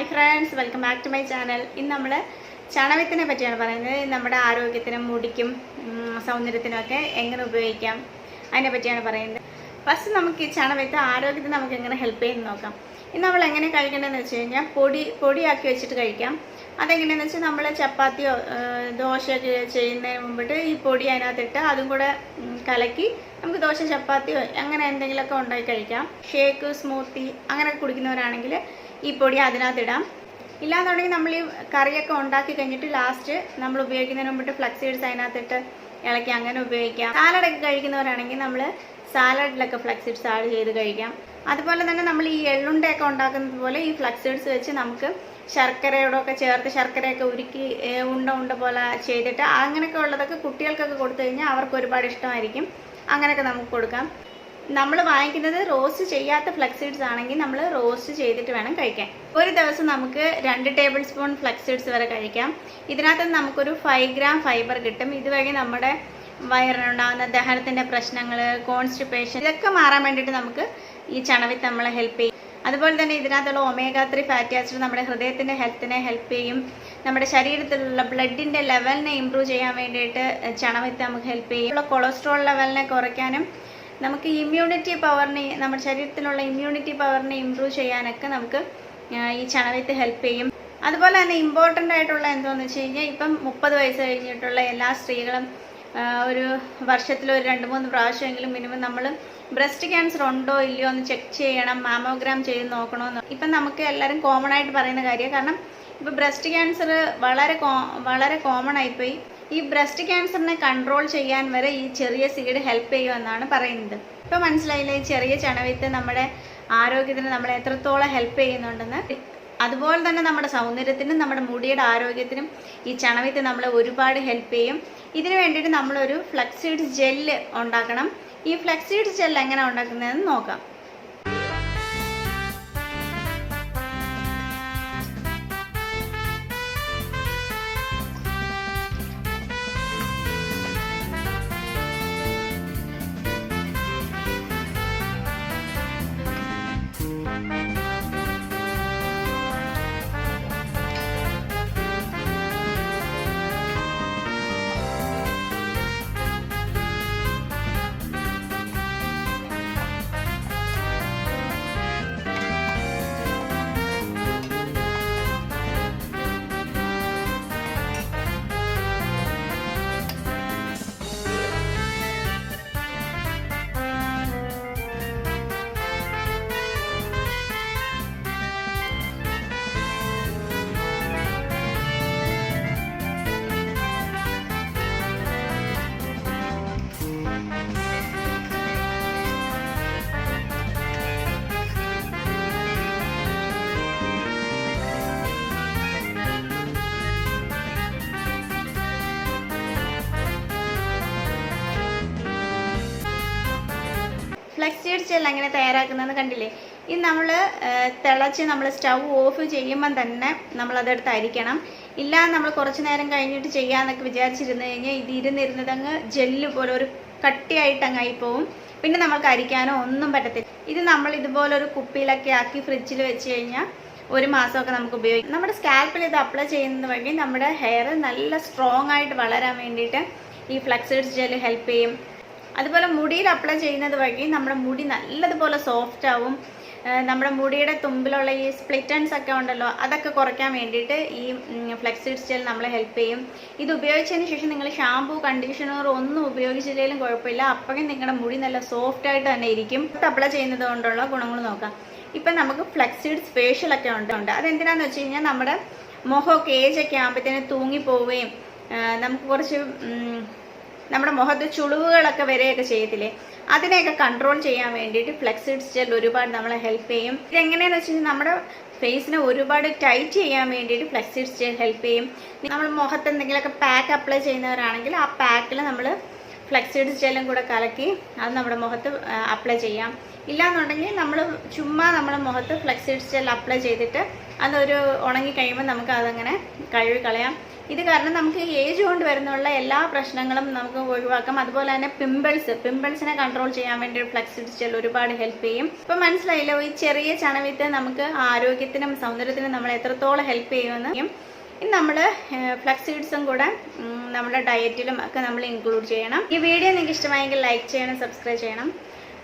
Hi friends welcome back to my channel ഇന്ന് നമ്മൾ ചണവത്തിനെ പറ്റിയാണ് പറയുന്നത്. നമ്മുടെ ആരോഗ്യത്തിനും മുടിക്കും സൗന്ദര്യത്തിനുമൊക്കെ എങ്ങനെ ഉപയോഗിക്കാം അതിനെ പറ്റിയാണ് പറയുന്നത്. ഫസ്റ്റ് നമുക്ക് ഈ ചണവത്ത് ആരോഗ്യത്തിന് നമുക്ക് എങ്ങനെ ഹെൽപ്പ് ചെയ്യുന്നു നോക്കാം. ഇന്ന് നമ്മൾ എങ്ങനെ കഴിക്കേണ്ടതെന്ന് വെച്ച് കഴിഞ്ഞാൽ പൊടി പൊടിയാക്കി വെച്ചിട്ട് കഴിക്കാം. അതെങ്ങനെയാണെന്ന് വെച്ചാൽ നമ്മൾ ചപ്പാത്തിയോ ദോശ ദോശയൊക്കെ ചെയ്യുന്നതിന് മുമ്പിട്ട് ഈ പൊടി അതിനകത്തിട്ട് അതും കൂടെ കലക്കി നമുക്ക് ദോശ ചപ്പാത്തിയോ അങ്ങനെ എന്തെങ്കിലുമൊക്കെ ഉണ്ടാക്കി കഴിക്കാം. ഷേക്ക് സ്മൂത്തി അങ്ങനെ കുടിക്കുന്നവരാണെങ്കിൽ ഈ പൊടി അതിനകത്തിടാം. ഇല്ലാന്നുണ്ടെങ്കിൽ നമ്മൾ ഈ കറിയൊക്കെ ഉണ്ടാക്കി കഴിഞ്ഞിട്ട് ലാസ്റ്റ് നമ്മൾ ഉപയോഗിക്കുന്നതിന് മുമ്പിട്ട് ഫ്ലക്സ് സീഡ്സ് അതിനകത്തിട്ട് ഇളക്കി അങ്ങനെ ഉപയോഗിക്കാം. സാലഡൊക്കെ കഴിക്കുന്നവരാണെങ്കിൽ നമ്മൾ സാലഡിലൊക്കെ ഫ്ലക്സ് ആഡ് ചെയ്ത് കഴിക്കാം. അതുപോലെ തന്നെ നമ്മൾ ഈ എള്ളുണ്ടയൊക്കെ ഉണ്ടാക്കുന്നത് പോലെ ഈ ഫ്ലക്സേഡ്സ് സീഡ്സ് വെച്ച് നമുക്ക് ശർക്കരയോടൊക്കെ ചേർത്ത് ശർക്കരയൊക്കെ ഉരുക്കി ഉണ്ട ഉണ്ട പോലെ ചെയ്തിട്ട് അങ്ങനെയൊക്കെ ഉള്ളതൊക്കെ കുട്ടികൾക്കൊക്കെ കൊടുത്തു കഴിഞ്ഞാൽ അവർക്ക് ഒരുപാട് ഇഷ്ടമായിരിക്കും. അങ്ങനെയൊക്കെ നമുക്ക് കൊടുക്കാം. നമ്മൾ വാങ്ങിക്കുന്നത് റോസ്റ്റ് ചെയ്യാത്ത ഫ്ലക്സീഡ്സ് ആണെങ്കിൽ നമ്മൾ റോസ്റ്റ് ചെയ്തിട്ട് വേണം കഴിക്കാൻ. ഒരു ദിവസം നമുക്ക് രണ്ട് ടേബിൾ സ്പൂൺ ഫ്ലക്സീഡ്സ് വരെ കഴിക്കാം. ഇതിനകത്ത് നമുക്കൊരു ഫൈവ് ഗ്രാം ഫൈബർ കിട്ടും. ഇതുവഴി നമ്മുടെ വയറിനുണ്ടാകുന്ന ദഹനത്തിന്റെ പ്രശ്നങ്ങൾ കോൺസ്റ്റിപ്പേഷൻ ഇതൊക്കെ മാറാൻ വേണ്ടിയിട്ട് നമുക്ക് ഈ ചണവിത്ത് നമ്മളെ ഹെൽപ്പ് ചെയ്യും. അതുപോലെ തന്നെ ഇതിനകത്തുള്ള ഒമേഗ ത്രീ ഫാറ്റി ആസിഡ് നമ്മുടെ ഹൃദയത്തിന്റെ ഹെൽത്തിനെ ഹെൽപ്പ് ചെയ്യും. നമ്മുടെ ശരീരത്തിലുള്ള ബ്ലഡിന്റെ ലെവലിനെ ഇമ്പ്രൂവ് ചെയ്യാൻ വേണ്ടിയിട്ട് ചണവിത്ത് നമുക്ക് ഹെൽപ്പ് ചെയ്യും. കൊളസ്ട്രോൾ ലെവലിനെ കുറയ്ക്കാനും നമുക്ക് ഇമ്മ്യൂണിറ്റി പവറിനെ നമ്മുടെ ശരീരത്തിലുള്ള ഇമ്മ്യൂണിറ്റി പവറിനെ ഇമ്പ്രൂവ് ചെയ്യാനൊക്കെ നമുക്ക് ഈ ചണവിത്ത് ഹെൽപ്പ് ചെയ്യും. അതുപോലെ തന്നെ ഇമ്പോർട്ടന്റ് ആയിട്ടുള്ള എന്താണെന്ന് വെച്ച് കഴിഞ്ഞാൽ ഇപ്പം മുപ്പത് വയസ്സ് കഴിഞ്ഞിട്ടുള്ള എല്ലാ സ്ത്രീകളും ഒരു വർഷത്തിൽ ഒരു രണ്ട് മൂന്ന് പ്രാവശ്യമെങ്കിലും മിനിമം നമ്മൾ ബ്രസ്റ്റ് ക്യാൻസർ ഉണ്ടോ ഇല്ലയോ എന്ന് ചെക്ക് ചെയ്യണം മാമോഗ്രാം ചെയ്ത് നോക്കണമെന്ന് ഇപ്പം നമുക്ക് എല്ലാവരും കോമൺ ആയിട്ട് പറയുന്ന കാര്യമാണ് കാരണം ഇപ്പോൾ ബ്രസ്റ്റ് ക്യാൻസർ വളരെ വളരെ കോമൺ ആയിപ്പോയി. ഈ ബ്രസ്റ്റ് ക്യാൻസറിനെ കൺട്രോൾ ചെയ്യാൻ വരെ ഈ ചെറിയ സീഡ് ഹെൽപ്പ് ചെയ്യുമെന്നാണ് പറയുന്നത്. ഇപ്പോൾ മനസ്സിലായില്ലേ ഈ ചെറിയ ചണവിത്ത് നമ്മുടെ ആരോഗ്യത്തിന് നമ്മളെ എത്രത്തോളം ഹെൽപ്പ് ചെയ്യുന്നുണ്ടെന്ന്? അതുപോലെ തന്നെ നമ്മുടെ സൗന്ദര്യത്തിനും നമ്മുടെ മുടിയുടെ ആരോഗ്യത്തിനും ഈ ചണവിത്ത് നമ്മളെ ഒരുപാട് ഹെൽപ്പ് ചെയ്യും. ഇതിന് വേണ്ടിയിട്ട് നമ്മളൊരു ഫ്ലക്സീഡ്സ് ജെല്ല് ഉണ്ടാക്കണം. ഈ ഫ്ലക്സീഡ്സ് ജെല്ല് എങ്ങനെ ഉണ്ടാക്കുന്നതെന്ന് നോക്കാം. ഫ്ലക്സ് ഇങ്ങനെ തയ്യാറാക്കുന്നതെന്ന് കണ്ടില്ലേ? ഇത് നമ്മൾ തിളച്ച് നമ്മൾ സ്റ്റൗ ഓഫ് ചെയ്യുമ്പം തന്നെ നമ്മളതെടുത്ത് അരിക്കണം ഇല്ല നമ്മൾ കുറച്ച് നേരം കഴിഞ്ഞിട്ട് ചെയ്യാമെന്നൊക്കെ വിചാരിച്ചിരുന്നു കഴിഞ്ഞാൽ ഇത് ഇരുന്നിരുന്നതങ്ങ് ജെല്ല് പോലെ ഒരു കട്ടിയായിട്ട് അങ്ങായി പോവും. പിന്നെ നമ്മൾക്ക് അരിക്കാനോ ഒന്നും പറ്റത്തില്ല. ഇത് നമ്മൾ ഇതുപോലെ ഒരു കുപ്പിയിലൊക്കെ ആക്കി ഫ്രിഡ്ജിൽ വെച്ച് കഴിഞ്ഞാൽ ഒരു മാസമൊക്കെ നമുക്ക് ഉപയോഗിക്കാം നമ്മുടെ സ്കാൽപ്പിൽ ഇത് അപ്ലൈ ചെയ്യുന്നത് വഴി നമ്മുടെ ഹെയർ നല്ല സ്ട്രോങ് ആയിട്ട് വളരാൻ വേണ്ടിയിട്ട് ഈ ഫ്ലക്സിഡ് ജെൽ ഹെൽപ്പ് ചെയ്യും. അതുപോലെ മുടിയിൽ അപ്ലൈ ചെയ്യുന്നത് വഴി നമ്മുടെ മുടി നല്ലതുപോലെ സോഫ്റ്റ് ആവും. നമ്മുടെ മുടിയുടെ തുമ്പിലുള്ള ഈ സ്പ്ലിറ്റൻസ് ഒക്കെ ഉണ്ടല്ലോ അതൊക്കെ കുറയ്ക്കാൻ വേണ്ടിയിട്ട് ഈ ഫ്ലെക്സിഡ് ജെൽ നമ്മളെ ഹെൽപ്പ് ചെയ്യും. ഇത് ഉപയോഗിച്ചതിന് ശേഷം നിങ്ങൾ ഷാമ്പൂ കണ്ടീഷണർ ഒന്നും ഉപയോഗിച്ചില്ലെങ്കിലും കുഴപ്പമില്ല. അപ്പോഴും നിങ്ങളുടെ മുടി നല്ല സോഫ്റ്റ് ആയിട്ട് തന്നെ ഇരിക്കും. അപ്ലൈ ചെയ്യുന്നത് കൊണ്ടുള്ള ഗുണങ്ങൾ നോക്കാം. ഇപ്പം നമുക്ക് ഫ്ലെക്സിഡ് ഫേഷ്യലൊക്കെ ഉണ്ട്. ഉണ്ട്. അതെന്തിനാന്ന് വെച്ച് കഴിഞ്ഞാൽ നമ്മുടെ മുഖമൊക്കെ ഏജൊക്കെ ആകുമ്പോഴത്തേനും തൂങ്ങിപ്പോവുകയും നമുക്ക് കുറച്ച് നമ്മുടെ മുഖത്ത് ചുളിവുകളൊക്കെ വരെയൊക്കെ ചെയ്യത്തില്ലേ? അതിനെയൊക്കെ കൺട്രോൾ ചെയ്യാൻ വേണ്ടിയിട്ട് ഫ്ലെക്സിഡ് ജെൽ ഒരുപാട് നമ്മളെ ഹെൽപ്പ് ചെയ്യും. ഇതെങ്ങനെയാണെന്ന് വെച്ച് കഴിഞ്ഞാൽ നമ്മുടെ ഫേസിനെ ഒരുപാട് ടൈറ്റ് ചെയ്യാൻ വേണ്ടിയിട്ട് ഫ്ലെക്സിഡ് ജെൽ ഹെൽപ്പ് ചെയ്യും. നമ്മൾ മുഖത്ത് എന്തെങ്കിലുമൊക്കെ പാക്ക് അപ്ലൈ ചെയ്യുന്നവരാണെങ്കിൽ ആ പാക്കിൽ നമ്മൾ ഫ്ലെക്സിഡ് ജെല്ലും കൂടെ കലക്കി അത് നമ്മുടെ മുഖത്ത് അപ്ലൈ ചെയ്യാം. ഇല്ലാന്നുണ്ടെങ്കിൽ നമ്മൾ ചുമ്മാ നമ്മുടെ മുഖത്ത് ഫ്ലെക്സിഡ് ജെൽ അപ്ലൈ ചെയ്തിട്ട് അതൊരു ഉണങ്ങി കഴിയുമ്പോൾ നമുക്ക് അതങ്ങനെ കഴുകി കളയാം. ഇത് കാരണം നമുക്ക് ഏജ് കൊണ്ട് വരുന്നുള്ള എല്ലാ പ്രശ്നങ്ങളും നമുക്ക് ഒഴിവാക്കാം. അതുപോലെ തന്നെ പിമ്പിൾസ് പിമ്പിൾസിനെ കൺട്രോൾ ചെയ്യാൻ വേണ്ടി ഫ്ലെക്സിഡ് ജെൽ ഒരുപാട് ഹെൽപ്പ് ചെയ്യും. ഇപ്പൊ മനസ്സിലായില്ലോ ഈ ചെറിയ ചണവിത്ത് നമുക്ക് ആരോഗ്യത്തിനും സൗന്ദര്യത്തിനും നമ്മൾ എത്രത്തോളം ഹെൽപ്പ് ചെയ്യുമെന്ന്? ഇനി നമ്മൾ ഫ്ലക്സ് സീഡ്സും കൂടെ നമ്മുടെ ഡയറ്റിലും ഒക്കെ നമ്മൾ ഇൻക്ലൂഡ് ചെയ്യണം. ഈ വീഡിയോ നിങ്ങൾക്ക് ഇഷ്ടമായെങ്കിൽ ലൈക്ക് ചെയ്യണം സബ്സ്ക്രൈബ് ചെയ്യണം.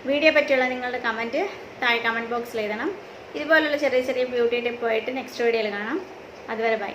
വീഡിയോ പറ്റിയുള്ള നിങ്ങളുടെ കമന്റ് താഴെ കമന്റ് ബോക്സിൽ എഴുതണം. ഇതുപോലുള്ള ചെറിയ ചെറിയ ബ്യൂട്ടി ടിപ്പ് ആയിട്ട് നെക്സ്റ്റ് വീഡിയോയിൽ കാണാം. അതുവരെ ബൈ